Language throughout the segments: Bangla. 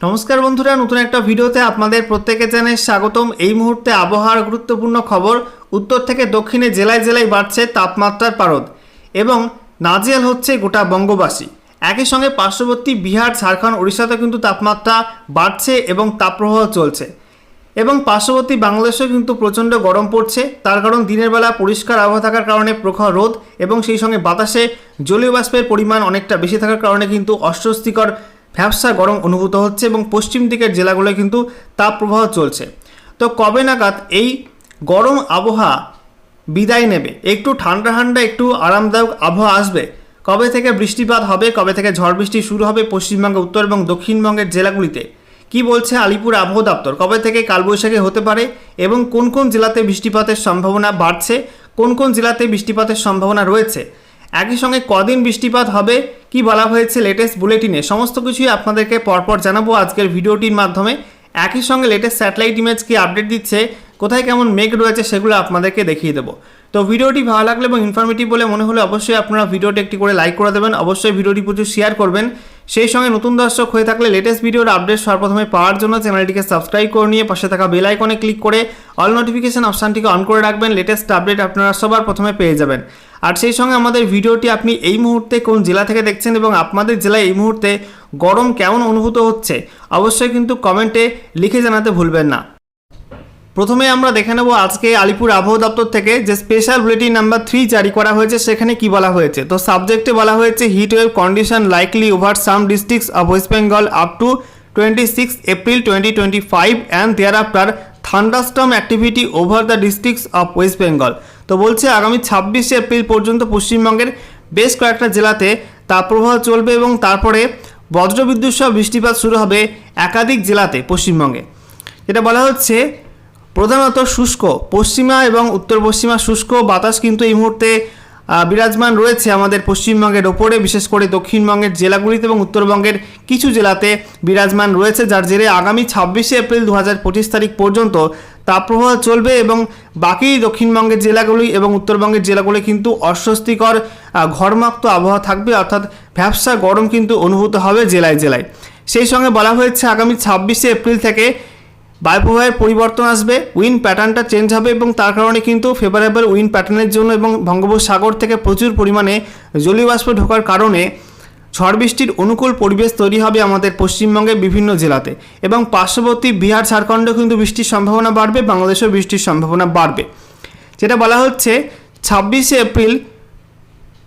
নমস্কার বন্ধুরা, নতুন একটা ভিডিওতে আপনাদের প্রত্যেকে জানাই স্বাগতম। এই মুহূর্তে আবহাওয়ার গুরুত্বপূর্ণ খবর, উত্তর থেকে দক্ষিণে জেলায় জেলায় বাড়ছে তাপমাত্রার পারদ এবং নাজিয়াল হচ্ছে গোটা বঙ্গবাসী। একই সঙ্গে পার্শ্ববর্তী বিহার, ঝাড়খণ্ড, ওড়িশাতে কিন্তু তাপমাত্রা বাড়ছে এবং তাপপ্রবাহ চলছে। এবং পার্শ্ববর্তী বাংলাদেশেও কিন্তু প্রচণ্ড গরম পড়ছে। তার কারণ দিনের বেলা পরিষ্কার আবহাওয়া থাকার কারণে প্রখর রোদ এবং সেই সঙ্গে বাতাসে জলীয় বাষ্পের পরিমাণ অনেকটা বেশি থাকার কারণে কিন্তু অস্বস্তিকর ভ্যাবসা গরম অনুভূত হচ্ছে এবং পশ্চিম দিকের জেলাগুলোয় কিন্তু তাপপ্রবাহ চলছে। তো কবে নাগাদ এই গরম আবহাওয়া বিদায় নেবে? একটু ঠান্ডা ঠান্ডা, একটু আরামদায়ক আবহাওয়া আসবে। কবে থেকে বৃষ্টিপাত হবে, কবে থেকে ঝড় বৃষ্টি শুরু হবে পশ্চিমবঙ্গে উত্তর এবং দক্ষিণবঙ্গের জেলাগুলিতে? কি বলছে আলিপুর আবহাওয়া দপ্তর? কবে থেকে কালবৈশাখী হতে পারে এবং কোন কোন জেলাতে বৃষ্টিপাতের সম্ভাবনা বাড়ছে? কোন কোন জেলাতে বৃষ্টিপাতের সম্ভাবনা রয়েছে? একই সঙ্গে কদিন বৃষ্টিপাত হবে, কি বলা হয়েছে লেটেস্ট বুলেটিনে সমস্ত কিছুই আপনাদেরকে পরপর জানাব আজকের ভিডিওটির মাধ্যমে। একই সঙ্গে লেটেস্ট স্যাটেলাইট ইমেজ কি আপডেট দিচ্ছে, কোথায় কেমন মেঘ রয়েছে সেগুলো আপনাদেরকে দেখিয়ে দেবো। তো ভিডিওটি ভালো লাগলে এবং ইনফরমেটিভ বলে মনে হলে অবশ্যই আপনারা ভিডিওটি একটি করে লাইক করে দেবেন, অবশ্যই ভিডিওটি প্রচুর শেয়ার করবেন। সেই সঙ্গে নতুন দর্শক হয়ে থাকলে লেটেস্ট ভিডিওর আপডেট সর্বপ্রথমে পাওয়ার জন্য চ্যানেলটিকে সাবস্ক্রাইব করে নিয়ে পাশে থাকা বেল আইকনে ক্লিক করে অল নোটিফিকেশন অপশানটিকে অন করে রাখবেন। লেটেস্ট আপডেট আপনারা সবার প্রথমে পেয়ে যাবেন। আর সেই সঙ্গে আমাদের ভিডিওটি আপনি এই মুহূর্তে কোন জেলা থেকে দেখছেন এবং আপনাদের জেলায় এই মুহূর্তে গরম কেমন অনুভূত হচ্ছে, অবশ্যই কিন্তু কমেন্টে লিখে জানাতে ভুলবেন না। প্রথমে আমরা দেখে নেব আজকে আলিপুর আবহাওয়া দপ্তর থেকে যে স্পেশাল বুলেটিন নাম্বার থ্রি জারি করা হয়েছে, সেখানে কি বলা হয়েছে? তো সাবজেক্টে বলা হয়েছে heat wave condition likely over some districts of West Bengal up to twenty six April twenty twenty five and thereafter thunderstorm activity over the districts of West Bengal তো বলছে আগামী ছাব্বিশে এপ্রিল পর্যন্ত পশ্চিমবঙ্গের বেশ কয়েকটা জেলাতে তাপপ্রবাহ চলবে এবং তারপরে বজ্রবিদ্যুৎ সহ বৃষ্টিপাত শুরু হবে একাধিক জেলাতে পশ্চিমবঙ্গে। যেটা বলা হচ্ছে প্রধানত শুষ্ক, পশ্চিমা এবং উত্তর পশ্চিমা শুষ্ক, বাতাস কিন্তু এই মুহূর্তে বিরাজমান রয়েছে আমাদের পশ্চিমবঙ্গের ওপরে, বিশেষ করে দক্ষিণবঙ্গের জেলাগুলিতে এবং উত্তরবঙ্গের কিছু জেলাতে বিরাজমান রয়েছে, যার জেরে আগামী ছাব্বিশে এপ্রিল দু হাজার পঁচিশ তারিখ পর্যন্ত তাপপ্রবাহ চলবে এবং বাকি দক্ষিণবঙ্গের জেলাগুলি এবং উত্তরবঙ্গের জেলাগুলি কিন্তু অস্বস্তিকর ঘরমাক্ত আবহাওয়া থাকবে, অর্থাৎ ভ্যাবসা গরম কিন্তু অনুভূত হবে জেলায় জেলায়। সেই সঙ্গে বলা হয়েছে আগামী ছাব্বিশে এপ্রিল থেকে বায়ুপ্রবাহের পরিবর্তন আসবে উইন্ড প্যাটার্নটা চেঞ্জ হবে এবং তার কারণে কিন্তু ফেভারেবল উইন্ড প্যাটার্নের জন্য এবং বঙ্গোপসাগর থেকে প্রচুর পরিমাণে জলীয় বাষ্প ঢোকার কারণে ঝড় বৃষ্টির অনুকূল পরিবেশ তৈরি হবে আমাদের পশ্চিমবঙ্গের বিভিন্ন জেলাতে এবং পার্শ্ববর্তী বিহার, ঝাড়খণ্ডেও কিন্তু বৃষ্টির সম্ভাবনা বাড়বে, বাংলাদেশেও বৃষ্টির সম্ভাবনা বাড়বে। যেটা বলা হচ্ছে, ছাব্বিশে এপ্রিল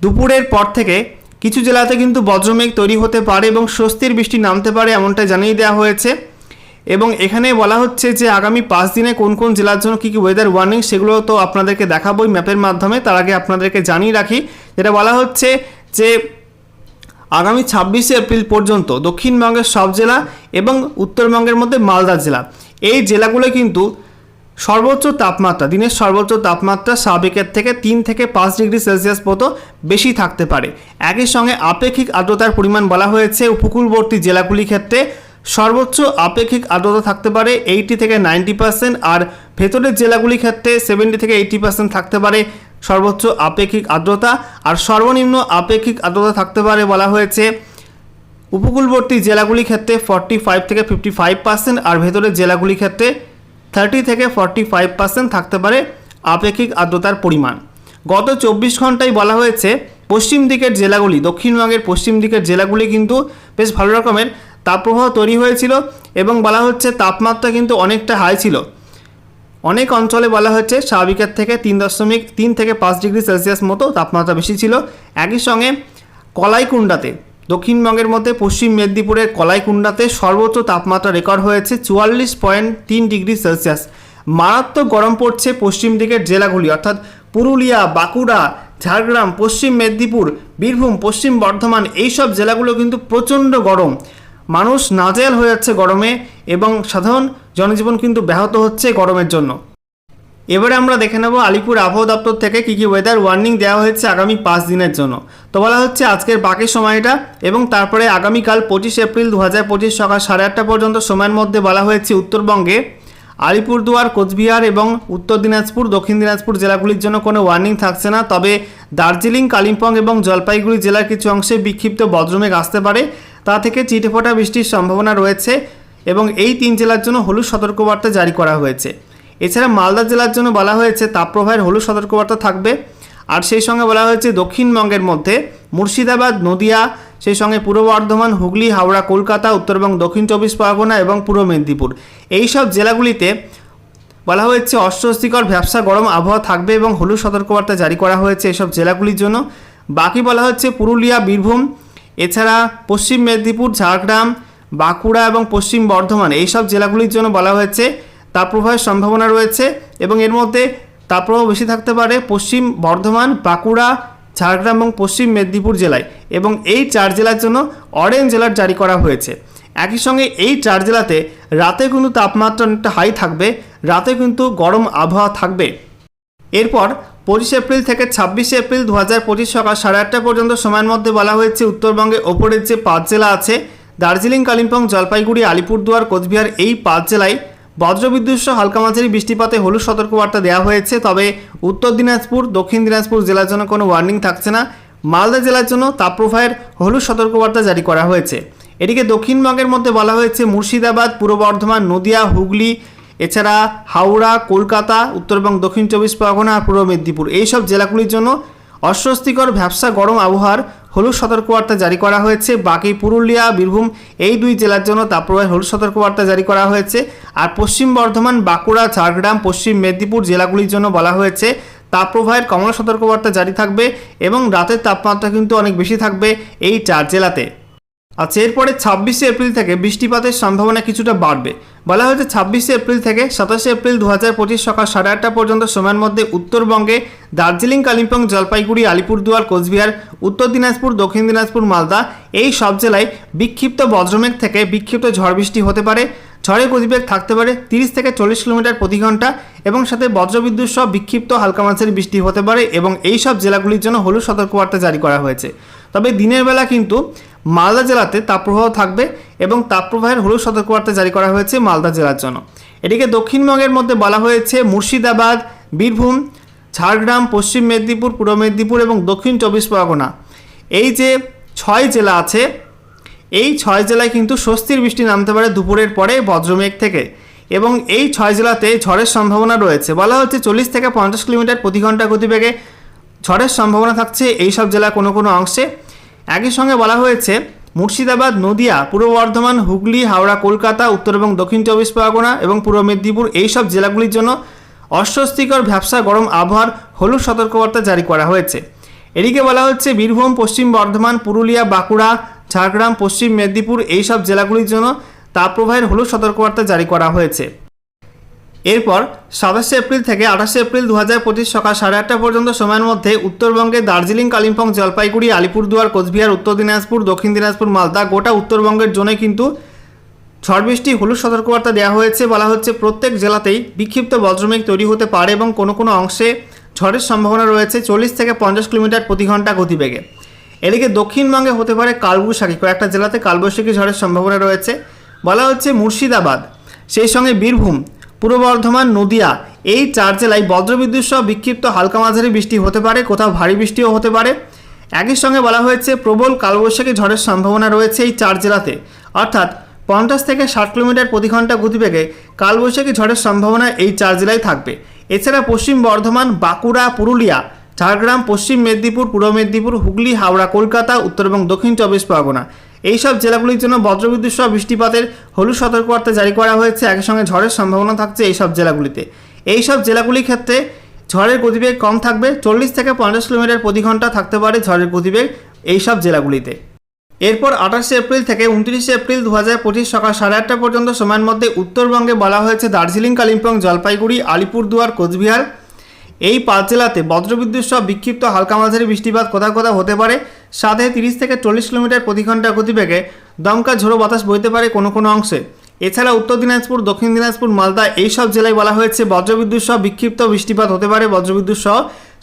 দুপুরের পর থেকে কিছু জেলাতে কিন্তু বজ্রমেঘ তৈরি হতে পারে এবং স্বস্তির বৃষ্টি নামতে পারে এমনটা জানিয়ে দেওয়া হয়েছে। এবং এখানে বলা হচ্ছে যে আগামী পাঁচ দিনে কোন কোন জেলার জন্য কী কী ওয়েদার ওয়ার্নিং সেগুলো তো আপনাদেরকে দেখাবোই ম্যাপের মাধ্যমে। তার আগে আপনাদেরকে জানিয়ে রাখি, যেটা বলা হচ্ছে যে আগামী ছাব্বিশে এপ্রিল পর্যন্ত দক্ষিণবঙ্গের সব জেলা এবং উত্তরবঙ্গের মধ্যে মালদা জেলা। এই জেলাগুলো কিন্তু সর্বোচ্চ তাপমাত্রা, দিনের সর্বোচ্চ তাপমাত্রা স্বাভাবিকের থেকে তিন থেকে পাঁচ ডিগ্রি সেলসিয়াস মতো বেশি থাকতে পারে। একই সঙ্গে আপেক্ষিক আর্দ্রতার পরিমাণ বলা হয়েছে উপকূলবর্তী জেলাগুলির ক্ষেত্রে। সর্বোচ্চ আপেক্ষিক আর্দ্রতা থাকতে পারে এইটি থেকে নাইনটি পার্সেন্ট আর ভেতরের জেলাগুলির ক্ষেত্রে সেভেন্টি থেকে এইটি পার্সেন্ট থাকতে পারে সর্বোচ্চ আপেক্ষিক আর্দ্রতা। আর সর্বনিম্ন আপেক্ষিক আর্দ্রতা থাকতে পারে বলা হয়েছে উপকূলবর্তী জেলাগুলির ক্ষেত্রে ফর্টি ফাইভ থেকে ফিফটি ফাইভ পার্সেন্ট আর ভেতরের জেলাগুলির ক্ষেত্রে থার্টি থেকে ফর্টি ফাইভ পার্সেন্ট থাকতে পারে আপেক্ষিক আর্দ্রতার পরিমাণ। গত চব্বিশ ঘন্টায় বলা হয়েছে পশ্চিম দিকের জেলাগুলি, দক্ষিণবঙ্গের পশ্চিম দিকের জেলাগুলি কিন্তু বেশ ভালো রকমের তাপপ্রবাহ তৈরি হয়েছিল এবং বলা হচ্ছে তাপমাত্রা কিন্তু অনেকটা হাই ছিল। অনেক অঞ্চলে বলা হচ্ছে স্বাভাবিকের থেকে তিন দশমিক তিন থেকে পাঁচ ডিগ্রি সেলসিয়াস মতো তাপমাত্রা বেশি ছিল। একই সঙ্গে কলাইকুণ্ডাতে, দক্ষিণবঙ্গের মধ্যে পশ্চিম মেদিনীপুরের কলাইকুণ্ডাতে সর্বোচ্চ তাপমাত্রা রেকর্ড হয়েছে চুয়াল্লিশ পয়েন্ট তিন ডিগ্রি সেলসিয়াস। মারাত্মক গরম পড়ছে পশ্চিম দিকের জেলাগুলি, অর্থাৎ পুরুলিয়া, বাঁকুড়া, ঝাড়গ্রাম, পশ্চিম মেদিনীপুর, বীরভূম, পশ্চিম বর্ধমান, এইসব জেলাগুলো কিন্তু প্রচণ্ড গরম। মানুষ নাজেল হয়ে যাচ্ছে গরমে এবং সাধারণ জনজীবন কিন্তু ব্যাহত হচ্ছে গরমের জন্য। এবারে আমরা দেখে নেব আলিপুর আবহাওয়া দপ্তর থেকে কী কী ওয়েদার ওয়ার্নিং দেওয়া হয়েছে আগামী পাঁচ দিনের জন্য। তো বলা হচ্ছে আজকের বাকি সময়টা এবং তারপরে আগামীকাল পঁচিশ এপ্রিল দু হাজার পঁচিশ সকাল সাড়ে আটটা পর্যন্ত সময়ের মধ্যে বলা হয়েছে উত্তরবঙ্গে আলিপুরদুয়ার, কোচবিহার এবং উত্তর দিনাজপুর, দক্ষিণ দিনাজপুর জেলাগুলির জন্য কোনো ওয়ার্নিং থাকছে না। তবে দার্জিলিং, কালিম্পং এবং জলপাইগুড়ি জেলার কিছু অংশে বিক্ষিপ্ত বজ্রমেঘ আসতে পারে। তা থেকে চিটেফোঁটা বৃষ্টির সম্ভাবনা রয়েছে এবং এই তিন জেলার জন্য হলুদ সতর্কবার্তা জারি করা হয়েছে। এছাড়া মালদা জেলার জন্য বলা হয়েছে, তাপপ্রবাহের হলুদ সতর্কবার্তা থাকবে। আর সেই সঙ্গে বলা হয়েছে, দক্ষিণবঙ্গের মধ্যে মুর্শিদাবাদ, নদিয়া, সেই সঙ্গে পূর্ব বর্ধমান, হুগলি, হাওড়া, কলকাতা উত্তরবঙ্গ দক্ষিণ চব্বিশ পরগনা এবং পূর্ব মেদিনীপুর। এই সব জেলাগুলিতে বলা হয়েছে, অস্বস্তিকর ব্যবসা, গরম আবহাওয়া থাকবে এবং হলুদ সতর্কবার্তা জারি করা হয়েছে এসব জেলাগুলির জন্য। বাকি বলা হচ্ছে, পুরুলিয়া, বীরভূম এছাড়া পশ্চিম মেদিনীপুর, ঝাড়গ্রাম, বাঁকুড়া এবং পশ্চিম বর্ধমান এইসব জেলাগুলির জন্য বলা হয়েছে তাপপ্রবাহের সম্ভাবনা রয়েছে এবং এর মধ্যে তাপপ্রবাহ বেশি থাকতে পারে পশ্চিম বর্ধমান, বাঁকুড়া, ঝাড়গ্রাম এবং পশ্চিম মেদিনীপুর জেলায় এবং এই চার জেলার জন্য অরেঞ্জ অ্যালার্ট জারি করা হয়েছে। একই সঙ্গে এই চার জেলাতে রাতে কিন্তু তাপমাত্রা অনেকটা হাই থাকবে, রাতে কিন্তু গরম আবহাওয়া থাকবে। এরপর পঁচিশে এপ্রিল থেকে ছাব্বিশে এপ্রিল দু হাজার পঁচিশ সকাল সাড়ে আটটা পর্যন্ত সময়ের মধ্যে বলা হয়েছে, উত্তরবঙ্গে ওপরের যে পাঁচ জেলা আছে, দার্জিলিং, কালিম্পং, জলপাইগুড়ি, আলিপুরদুয়ার, কোচবিহার, এই পাঁচ জেলায় বজ্রবিদ্যুৎ সহ হালকা মাঝারি বৃষ্টিপাতে হলুদ সতর্কবার্তা দেওয়া হয়েছে। তবে উত্তর দিনাজপুর, দক্ষিণ দিনাজপুর জেলার জন্য কোনো ওয়ার্নিং থাকছে না। মালদা জেলার জন্য তাপপ্রবাহের হলুদ সতর্কবার্তা জারি করা হয়েছে। এদিকে দক্ষিণবঙ্গের মধ্যে বলা হয়েছে, মুর্শিদাবাদ, পূর্ব বর্ধমান, নদিয়া, হুগলি এছাড়া হাওড়া, কলকাতা উত্তরবঙ্গ দক্ষিণ চব্বিশ পরগনা আর পূর্ব মেদিনীপুর। এইসব জেলাগুলির জন্য অস্বস্তিকর ব্যবসা গরম আবহাওয়ার হলুদ সতর্কবার্তা জারি করা হয়েছে। বাকি পুরুলিয়া, বীরভূম এই দুই জেলার জন্য তাপপ্রবাহের হলুদ সতর্কবার্তা জারি করা হয়েছে। আর পশ্চিম বর্ধমান, বাঁকুড়া, ঝাড়গ্রাম, পশ্চিম মেদিনীপুর জেলাগুলির জন্য বলা হয়েছে, তাপপ্রবাহের কমলা সতর্কবার্তা জারি থাকবে এবং রাতের তাপমাত্রা কিন্তু অনেক বেশি থাকবে এই চার জেলাতে। আচ্ছা এরপরে ছাব্বিশে এপ্রিল থেকে বৃষ্টিপাতের সম্ভাবনা কিছুটা বাড়বে। বলা হয়েছে ছাব্বিশে এপ্রিল থেকে সাতাশে এপ্রিল দু হাজার পঁচিশ সকাল সাড়ে আটটা পর্যন্ত সময়ের মধ্যে উত্তরবঙ্গে দার্জিলিং, কালিম্পং, জলপাইগুড়ি, আলিপুরদুয়ার, কোচবিহার, উত্তর দিনাজপুর, দক্ষিণ দিনাজপুর, মালদা এই সব জেলায় বিক্ষিপ্ত বজ্রমেঘ থেকে বিক্ষিপ্ত ঝড় বৃষ্টি হতে পারে। ঝড়ের গতিবেগ থাকতে পারে তিরিশ থেকে চল্লিশ কিলোমিটার প্রতি ঘণ্টা এবং সাথে বজ্রবিদ্যুৎ সহ বিক্ষিপ্ত হালকা মাঝারি বৃষ্টি হতে পারে এবং এই সব জেলাগুলির জন্য হলুদ সতর্কবার্তা জারি করা হয়েছে। তবে দিনের বেলা কিন্তু মালদা জেলাতে তাপপ্রবাহ থাকবে এবং তাপপ্রবাহের হলুদ সতর্কবার্তা জারি করা হয়েছে মালদা জেলার জন্য। এটিকে দক্ষিণবঙ্গের মধ্যে বলা হয়েছে মুর্শিদাবাদ, বীরভূম, ঝাড়গ্রাম, পশ্চিম মেদিনীপুর, পূর্ব মেদিনীপুর এবং দক্ষিণ চব্বিশ পরগনা। এই যে ছয় জেলা আছে, এই ছয় জেলায় কিন্তু স্বস্তির বৃষ্টি নামতে পারে দুপুরের পরে বজ্রমেঘ থেকে এবং এই ছয় জেলাতে ঝড়ের সম্ভাবনা রয়েছে। বলা হচ্ছে চল্লিশ থেকে পঞ্চাশ কিলোমিটার প্রতি ঘণ্টা গতিবেগে ঝড়ের সম্ভাবনা থাকছে এই সব জেলার কোনো কোনো অংশে। একই সঙ্গে বলা হয়েছে, মুর্শিদাবাদ, নদিয়া, পূর্ব বর্ধমান, হুগলি, হাওড়া, কলকাতা, উত্তর এবং দক্ষিণ চব্বিশ পরগনা এবং পূর্ব মেদিনীপুর এই সব জেলাগুলির জন্য অস্বস্তিকর ব্যবসা গরম আবহাওয়ার হলুদ সতর্কবার্তা জারি করা হয়েছে। এদিকে বলা হচ্ছে, বীরভূম, পশ্চিম বর্ধমান, পুরুলিয়া, বাঁকুড়া, ঝাড়গ্রাম, পশ্চিম মেদিনীপুর এই সব জেলাগুলির জন্য তাপপ্রবাহের হলুদ সতর্কবার্তা জারি করা হয়েছে। এরপর সাতাশে এপ্রিল থেকে আঠাশে এপ্রিল দু হাজার পঁচিশ সকাল সাড়ে আটটা পর্যন্ত সময়ের মধ্যে উত্তরবঙ্গে দার্জিলিং, কালিম্পং, জলপাইগুড়ি, আলিপুরদুয়ার, কোচবিহার, উত্তর দিনাজপুর, দক্ষিণ দিনাজপুর, মালদা গোটা উত্তরবঙ্গের জন্য কিন্তু ঝড় বৃষ্টি হলুদ সতর্কবার্তা দেওয়া হয়েছে। বলা হচ্ছে প্রত্যেক জেলাতেই বিক্ষিপ্ত বজ্রমেঘ তৈরি হতে পারে এবং কোনো কোনো অংশে ঝড়ের সম্ভাবনা রয়েছে চল্লিশ থেকে পঞ্চাশ কিলোমিটার প্রতি ঘণ্টা গতিবেগে। এদিকে দক্ষিণবঙ্গে হতে পারে কালবৈশাখী। কয়েকটা জেলাতে কালবৈশাখী ঝড়ের সম্ভাবনা রয়েছে। বলা হচ্ছে মুর্শিদাবাদ, সেই সঙ্গে বীরভূম পূর্ব বর্ধমান, নদিয়া। এই চার জেলায় বজ্রবিদ্যুৎ সহ বিক্ষিপ্ত হালকা মাঝারি বৃষ্টি হতে পারে, কোথাও ভারী বৃষ্টিও হতে পারে। একই সঙ্গে বলা হয়েছে, প্রবল কালবৈশাখী ঝড়ের সম্ভাবনা রয়েছে এই চার জেলাতে। অর্থাৎ পঞ্চাশ থেকে ষাট কিলোমিটার প্রতি ঘণ্টা গতিবেগে কালবৈশাখী ঝড়ের সম্ভাবনা এই চার জেলায় থাকবে। এছাড়া পশ্চিম বর্ধমান, বাঁকুড়া, পুরুলিয়া ঝাড়গ্রাম, পশ্চিম মেদিনীপুর, পূর্ব মেদিনীপুর, হুগলি, হাওড়া, কলকাতা, উত্তর এবং দক্ষিণ চব্বিশ পরগনা। এইসব জেলাগুলির জন্য বজ্রবিদ্যুৎ সহ বৃষ্টিপাতের হলুদ সতর্কবার্তা জারি করা হয়েছে। একই সঙ্গে ঝড়ের সম্ভাবনা থাকছে এই সব জেলাগুলিতে। এই সব জেলাগুলির ক্ষেত্রে ঝড়ের গতিবেগ কম থাকবে। চল্লিশ থেকে পঞ্চাশ কিলোমিটার প্রতি ঘণ্টা থাকতে পারে ঝড়ের গতিবেগ এই সব জেলাগুলিতে। এরপর আঠাশে এপ্রিল থেকে উনত্রিশে এপ্রিল দু হাজার পঁচিশ সকাল সাড়ে আটটা পর্যন্ত সময়ের মধ্যে উত্তরবঙ্গে বলা হয়েছে দার্জিলিং, কালিম্পং, জলপাইগুড়ি, আলিপুরদুয়ার, কোচবিহার এই পাঁচ জেলাতে বজ্রবিদ্যুৎ সহ বিক্ষিপ্ত হালকা মাঝারি বৃষ্টিপাত কোথাও কোথাও হতে পারে। সাথে তিরিশ থেকে চল্লিশ কিলোমিটার প্রতি ঘণ্টা গতিবেগে দমকা ঝোড়ো বাতাস বইতে পারে কোনো কোনো অংশে। এছাড়া উত্তর দিনাজপুর, দক্ষিণ দিনাজপুর, মালদা এই সব জেলায় বলা হয়েছে বজ্রবিদ্যুৎ সহ বিক্ষিপ্ত বৃষ্টিপাত হতে পারে বজ্রবিদ্যুৎ সহ।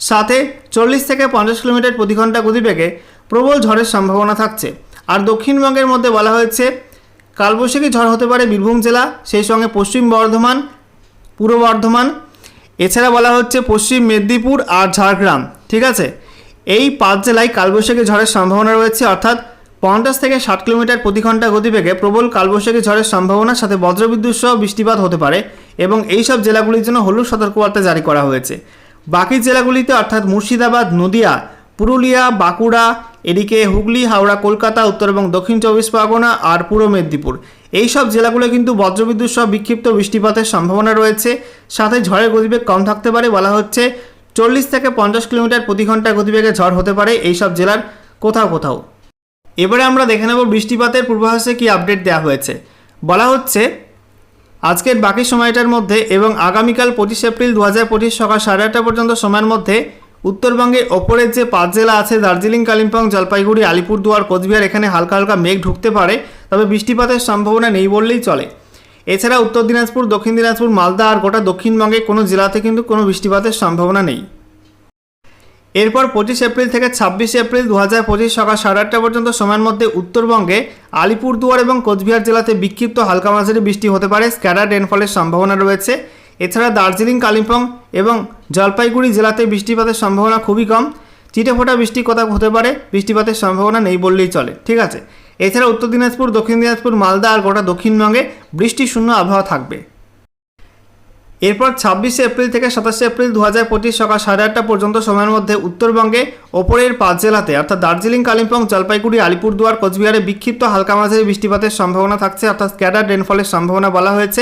সাথে চল্লিশ থেকে পঞ্চাশ কিলোমিটার প্রতি ঘণ্টা গতিবেগে প্রবল ঝড়ের সম্ভাবনা থাকছে। আর দক্ষিণবঙ্গের মধ্যে বলা হয়েছে, কালবৈশাখী ঝড় হতে পারে বীরভূম জেলা, সেই সঙ্গে পশ্চিম বর্ধমান, পূর্ব বর্ধমান এছাড়া বলা হচ্ছে পশ্চিম মেদিনীপুর আর ঝাড়গ্রাম, ঠিক আছে? এই পাঁচ জেলায় কালবৈশাখী ঝড়ের সম্ভাবনা রয়েছে, অর্থাৎ পঞ্চাশ থেকে ষাট কিলোমিটার প্রতি ঘণ্টা গতিবেগে প্রবল কালবৈশাখী ঝড়ের সম্ভাবনার সাথে বজ্রবিদ্যুৎ সহ বৃষ্টিপাত হতে পারে এবং এই সব জেলাগুলির জন্য হলুদ সতর্কবার্তা জারি করা হয়েছে। বাকি জেলাগুলিতে, অর্থাৎ মুর্শিদাবাদ, নদিয়া পুরুলিয়া, বাঁকুড়া, এদিকে হুগলি, হাওড়া, কলকাতা, উত্তর এবং দক্ষিণ চব্বিশ পরগনা আর পূর্ব মেদিনীপুর। এই সব জেলাগুলো কিন্তু বজ্রবিদ্যুৎ সহ বিক্ষিপ্ত বৃষ্টিপাতের সম্ভাবনা রয়েছে। সাথে ঝড়ের গতিবেগ কম থাকতে পারে বলা হচ্ছে। চল্লিশ থেকে পঞ্চাশ কিলোমিটার প্রতি ঘণ্টা গতিবেগে ঝড় হতে পারে এই সব জেলার কোথাও কোথাও। এবারে আমরা দেখে নেব বৃষ্টিপাতের পূর্বাভাসে কি আপডেট দেওয়া হয়েছে। বলা হচ্ছে, আজকের বাকি সময়টার মধ্যে এবং আগামীকাল পঁচিশ এপ্রিল দু হাজার পঁচিশ সকাল সাড়ে আটটা পর্যন্ত সময়ের মধ্যে উত্তরবঙ্গের ওপরের যে পাঁচ জেলা আছে, দার্জিলিং, কালিম্পং, জলপাইগুড়ি, আলিপুরদুয়ার, কোচবিহার, এখানে হালকা হালকা মেঘ ঢুকতে পারে, তবে বৃষ্টিপাতের সম্ভাবনা নেই বললেই চলে। এছাড়া উত্তর দিনাজপুর, দক্ষিণ দিনাজপুর, মালদা আর গোটা দক্ষিণবঙ্গে কোনো জেলাতে কিন্তু কোনো বৃষ্টিপাতের সম্ভাবনা নেই। এরপর পঁচিশ এপ্রিল থেকে ছাব্বিশে এপ্রিল দু হাজার পঁচিশ সকাল সাড়ে আটটা পর্যন্ত সময়ের মধ্যে উত্তরবঙ্গে আলিপুরদুয়ার এবং কোচবিহার জেলাতে বিক্ষিপ্ত হালকা মাঝারি বৃষ্টি হতে পারে। স্ক্যাডার রেনফলের সম্ভাবনা রয়েছে। এছাড়া দার্জিলিং, কালিম্পং এবং জলপাইগুড়ি জেলাতে বৃষ্টিপাতের সম্ভাবনা খুবই কম। চিটেফোঁটা বৃষ্টি কোথাও হতে পারে, বৃষ্টিপাতের সম্ভাবনা নেই বললেই চলে, ঠিক আছে? এছাড়া উত্তর দিনাজপুর, দক্ষিণ দিনাজপুর, মালদা আর গোটা দক্ষিণবঙ্গে বৃষ্টি শূন্য আবহাওয়া থাকবে। এরপর ছাব্বিশে এপ্রিল থেকে সাতাশে এপ্রিল দু হাজার পঁচিশ সকাল সাড়ে আটটা পর্যন্ত সময়ের মধ্যে উত্তরবঙ্গে ওপরের পাঁচ জেলাতে, অর্থাৎ দার্জিলিং, কালিম্পং, জলপাইগুড়ি, আলিপুরদুয়ার, কোচবিহারে বিক্ষিপ্ত হালকা মাঝারি বৃষ্টিপাতের সম্ভাবনা থাকছে, অর্থাৎ স্ক্যাডার রেনফলের সম্ভাবনা বলা হয়েছে।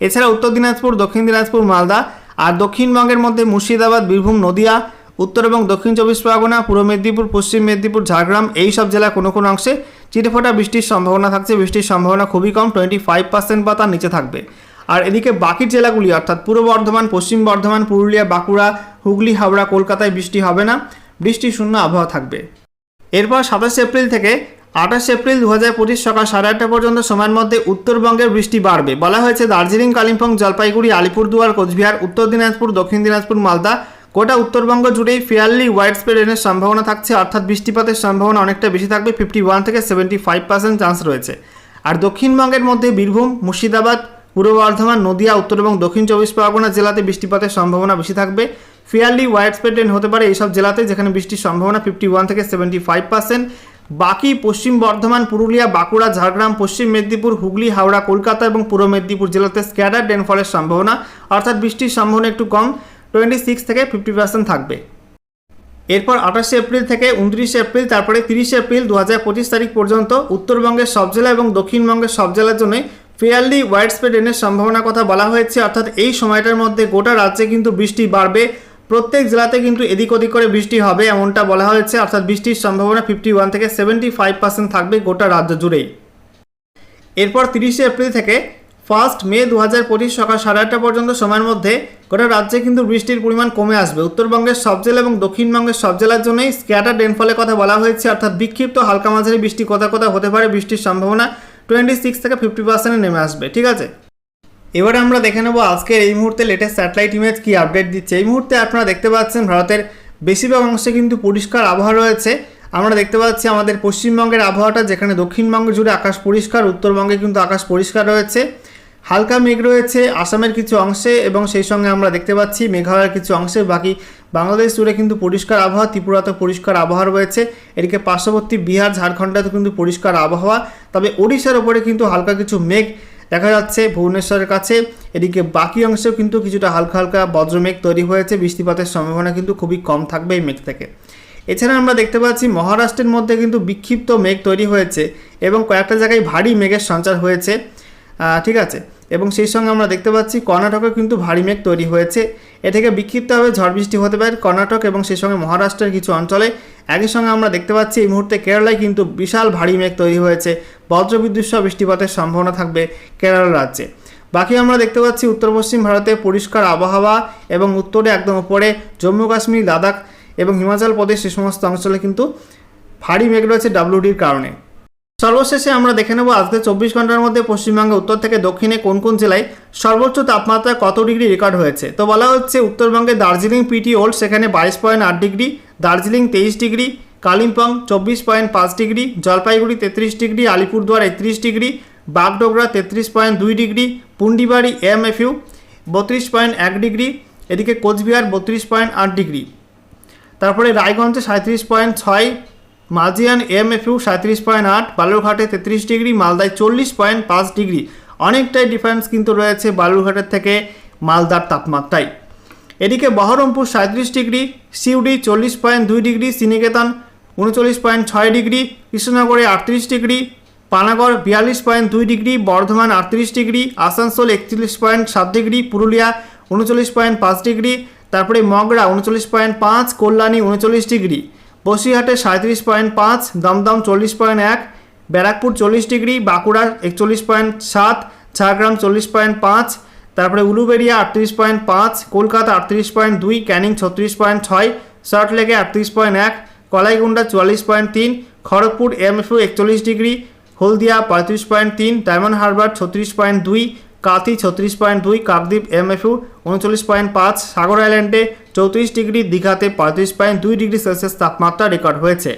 এছাড়া উত্তর দিনাজপুর, দক্ষিণ দিনাজপুর, মালদা আর দক্ষিণবঙ্গের মধ্যে মুর্শিদাবাদ, বীরভূম, নদিয়া, উত্তর এবং দক্ষিণ চব্বিশ পরগনা, পূর্ব মেদিনীপুর, পশ্চিম মেদিনীপুর, ঝাড়গ্রাম এই সব জেলা কোনো কোনো অংশে চিটেফোঁটা বৃষ্টির সম্ভাবনা থাকছে। বৃষ্টির সম্ভাবনা খুবই কম টোয়েন্টি ফাইভ পার্সেন্ট বা তার নিচে থাকবে। আর এদিকে বাকি জেলাগুলি, অর্থাৎ পূর্ব বর্ধমান, পশ্চিম বর্ধমান, পুরুলিয়া, বাঁকুড়া, হুগলি, হাওড়া, কলকাতায় বৃষ্টি হবে না। বৃষ্টি শূন্য আবহাওয়া থাকবে। এরপর সাতাশে এপ্রিল থেকে আঠাশে এপ্রিল দু হাজার পঁচিশ সকাল সাড়ে আটটা পর্যন্ত সময়ের মধ্যে উত্তরবঙ্গের বৃষ্টি বাড়বে। বলা হয়েছে, দার্জিলিং, কালিম্পং, জলপাইগুড়ি, আলিপুরদুয়ার, কোচবিহার, উত্তর দিনাজপুর, দক্ষিণ দিনাজপুর, মালদা গোটা উত্তরবঙ্গ জুড়েই ফেয়ারলি ওয়াইড স্প্রেড রেনের সম্ভাবনা থাকছে। অর্থাৎ বৃষ্টিপাতের সম্ভাবনা অনেকটা বেশি থাকবে। ফিফটি ওয়ান থেকে সেভেন্টি ফাইভ পার্সেন্ট চান্স রয়েছে। আর দক্ষিণবঙ্গের মধ্যে বীরভূম, মুর্শিদাবাদ, পূর্ব বর্ধমান, নদিয়া, উত্তর এবং দক্ষিণ চব্বিশ পরগনা জেলাতে বৃষ্টিপাতের সম্ভাবনা বেশি থাকবে। ফেয়ারলি ওয়াইড স্প্রেড রেন হতে পারে এইসব জেলাতে, যেখানে বৃষ্টির সম্ভাবনা ফিফটি ওয়ান থেকে সেভেন্টি ফাইভ পার্সেন্ট বাকি পশ্চিম বর্ধমান, পুরুলিয়া, বাঁকুড়া, ঝাড়গ্রাম, পশ্চিম মেদিনীপুর, হুগলি, হাওড়া, কলকাতা এবং পূর্ব মেদিনীপুর জেলাতে স্ক্যাডার রেনফলের সম্ভাবনা। অর্থাৎ বৃষ্টির সম্ভাবনা একটু কম টোয়েন্টি সিক্স থেকে ফিফটি পার্সেন্ট থাকবে। এরপর আঠাশে এপ্রিল থেকে উনত্রিশে এপ্রিল, তারপরে তিরিশে এপ্রিল দু হাজার পঁচিশ তারিখ পর্যন্ত উত্তরবঙ্গের সব জেলা এবং দক্ষিণবঙ্গের সব জেলার জন্যই ফেয়ারলি ওয়াইড স্প্রেড রেনের সম্ভাবনার কথা বলা হয়েছে। অর্থাৎ এই সময়টার মধ্যে গোটা রাজ্যে কিন্তু বৃষ্টি বাড়বে। প্রত্যেক জেলাতে কিন্তু এদিক ওদিক করে বৃষ্টি হবে, এমনটা বলা হয়েছে। অর্থাৎ বৃষ্টির সম্ভাবনা ফিফটি ওয়ান থেকে সেভেন্টি ফাইভ পার্সেন্ট থাকবে গোটা রাজ্য জুড়েই। এরপর তিরিশে এপ্রিল থেকে ফার্স্ট মে দু হাজার পঁচিশ সকাল সাড়ে আটটা পর্যন্ত সময়ের মধ্যে গোটা রাজ্যে কিন্তু বৃষ্টির পরিমাণ কমে আসবে। উত্তরবঙ্গের সব জেলা এবং দক্ষিণবঙ্গের সব জেলার জন্যই স্ক্যাটার রেনফলের কথা বলা হয়েছে। অর্থাৎ বিক্ষিপ্ত হালকা মাঝারি বৃষ্টি কোথাও কোথাও হতে পারে। বৃষ্টির সম্ভাবনা টোয়েন্টি সিক্স থেকে ফিফটি পার্সেন্টে নেমে আসবে। ঠিক আছে? এবারে আমরা দেখে নেব আজকের এই মুহূর্তে লেটেস্ট স্যাটেলাইট ইমেজ কি আপডেট দিচ্ছে। এই মুহূর্তে আপনারা দেখতে পাচ্ছেন ভারতের বেশিরভাগ অংশে কিন্তু পরিষ্কার আবহাওয়া রয়েছে। আমরা দেখতে পাচ্ছি আমাদের পশ্চিমবঙ্গের আবহাওয়াটা যেখানে দক্ষিণবঙ্গ জুড়ে আকাশ পরিষ্কার, উত্তরবঙ্গে কিন্তু আকাশ পরিষ্কার রয়েছে। হালকা মেঘ রয়েছে আসামের কিছু অংশে এবং সেই সঙ্গে আমরা দেখতে পাচ্ছি মেঘালয়ের কিছু অংশে। বাকি বাংলাদেশ জুড়ে কিন্তু পরিষ্কার আবহাওয়া ত্রিপুরাতে পরিষ্কার আবহাওয়া রয়েছে। এদিকে পার্শ্ববর্তী বিহার ঝাড়খণ্ডেতে কিন্তু পরিষ্কার আবহাওয়া। তবে ওড়িশার ওপরে কিন্তু হালকা কিছু মেঘ দেখা যাচ্ছে ভুবনেশ্বরের কাছে। এদিকে বাকি অংশেও কিন্তু কিছুটা হালকা হালকা বজ্রমেঘ তৈরি হয়েছে। বৃষ্টিপাতের সম্ভাবনা কিন্তু খুবই কম থাকবে এই মেঘ থেকে। এছাড়া আমরা দেখতে পাচ্ছি মহারাষ্ট্রের মধ্যে কিন্তু বিক্ষিপ্ত মেঘ তৈরি হয়েছে এবং কয়েকটা জায়গায় ভারী মেঘের সঞ্চার হয়েছে। ঠিক আছে। এবং সেই সঙ্গে আমরা দেখতে পাচ্ছি কর্ণাটকে কিন্তু ভারী মেঘ তৈরি হয়েছে। এ থেকে বিক্ষিপ্তভাবে ঝড় বৃষ্টি হতে পারে কর্ণাটক এবং সেই সঙ্গে মহারাষ্ট্রের কিছু অঞ্চলে একই সঙ্গে আমরা দেখতে পাচ্ছি এই মুহূর্তে কেরালায় কিন্তু বিশাল ভারী মেঘ তৈরি হয়েছে। বজ্রবিদ্যুৎ সহ বৃষ্টিপাতের সম্ভাবনা থাকবে কেরালা রাজ্যে। বাকি আমরা দেখতে পাচ্ছি উত্তর পশ্চিম ভারতে পরিষ্কার আবহাওয়া এবং উত্তরে একদম উপরে জম্মু কাশ্মীর লাদাখ এবং হিমাচল প্রদেশ সে সমস্ত অঞ্চলে কিন্তু ভারী মেঘ রয়েছে ডাব্লিউডির কারণে। সর্বশেষে আমরা দেখে নেব আজকে চব্বিশ ঘণ্টার মধ্যে পশ্চিমবঙ্গে উত্তর থেকে দক্ষিণে কোন কোন জেলায় সর্বোচ্চ তাপমাত্রা কত ডিগ্রি রেকর্ড হয়েছে? তো বলা হচ্ছে উত্তরবঙ্গে দার্জিলিং পিটি ওল্ড, সেখানে বাইশ পয়েন্ট আট ডিগ্রি, দার্জিলিং তেইশ ডিগ্রি, কালিম্পং চব্বিশ পয়েন্ট পাঁচ ডিগ্রি, জলপাইগুড়ি তেত্রিশ ডিগ্রি, আলিপুরদুয়ার একত্রিশ ডিগ্রি, বাগডোগরা তেত্রিশ পয়েন্ট দুই degree, Pundibari M F U বত্রিশ পয়েন্ট এক ডিগ্রি, এদিকে কোচবিহার বত্রিশ পয়েন্ট আট ডিগ্রি। তারপরে রায়গঞ্জে সাঁত্রিশ পয়েন্ট ছয় মাজিয়ান এমএফইউ সাঁত্রিশ পয়েন্ট আট, বালুরঘাটে তেত্রিশ ডিগ্রি, মালদায় চল্লিশ পয়েন্ট পাঁচ ডিগ্রি। অনেকটাই ডিফারেন্স কিন্তু রয়েছে বালুরঘাটের থেকে মালদার তাপমাত্রায়। এদিকে বহরমপুর সাঁত্রিশ ডিগ্রি, সিউড়ি চল্লিশ পয়েন্ট দুই ডিগ্রি, সিনিকেতন উনচল্লিশ পয়েন্ট ছয় ডিগ্রি, কৃষ্ণনগরে আটত্রিশ ডিগ্রি, পানাগড় বিয়াল্লিশ পয়েন্ট দুই ডিগ্রি, বর্ধমান আটত্রিশ ডিগ্রি, আসানসোল একচল্লিশ পয়েন্ট সাত ডিগ্রি, পুরুলিয়া উনচল্লিশ পয়েন্ট পাঁচ ডিগ্রি, তারপরে মগরা উনচল্লিশ পয়েন্ট পাঁচ, কল্যাণী উনচল্লিশ ডিগ্রি। বসিরহাটে সাঁত্রিশ পয়েন্ট পাঁচ, দমদম চল্লিশ পয়েন্ট এক, ব্যারাকপুর চল্লিশ ডিগ্রি, বাঁকুড়া একচল্লিশ পয়েন্ট সাত, ঝাড়গ্রাম চল্লিশ পয়েন্ট পাঁচ, তারপরে উলুবেড়িয়া আটত্রিশ পয়েন্ট পাঁচ, কলকাতা আটত্রিশ পয়েন্ট দুই, ক্যানিং ছত্রিশ পয়েন্ট ছয় সল্টলেকে আটত্রিশ পয়েন্ট এক, কলাইগুন্ডা চুয়াল্লিশ পয়েন্ট তিন, খড়গপুর এমএফও একচল্লিশ ডিগ্রি, হলদিয়া পঁয়ত্রিশ পয়েন্ট তিন, ডায়মন্ড হারবার ছত্রিশ পয়েন্ট দুই কাতি ছত্রিশ পয়েন্ট দুই, কাকদ্বীপ এমএফইউ উনচল্লিশ পয়েন্ট পাঁচ, সাগর আইল্যান্ডে চৌত্রিশ ডিগ্রি, দীঘাতে পঁয়ত্রিশ পয়েন্ট দুই ডিগ্রি সেলসিয়াস তাপমাত্রা রেকর্ড হয়েছে।